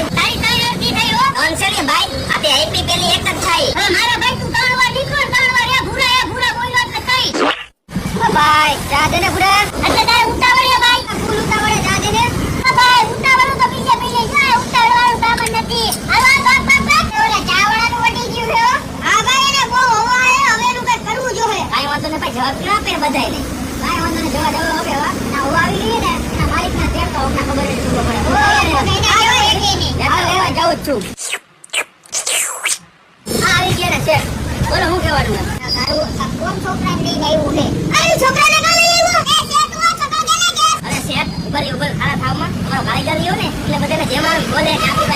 ને તારે હે, ને હા ભાઈ કઈ કરવું જોઈએ કાંઈ વાંધો નહીં ભાઈ જવાબ આપે બધાય વાંધો ને જવા જવા હવે હવા ના હવા આવી ગઈ ને ના તેર તો અમને ખબર જ શું પડે ઓય, કઈ ના આવે એકે નહીં હાલ લેવા જાઉં જ છું. આવી ગયા ને શેઠ બોલો હું કહેવાનું? કોણ આવ્યું છે? અરે છોકરાને કાં લઈ આવ્યો? એ શેઠ વા છોકરા કેને કે? અરે શેઠ ઉભર ઉભર ખાડા થાવમાં અમારો કારીગર રહ્યો ને એટલે બધાને જેમ આવે બોલે કે આપી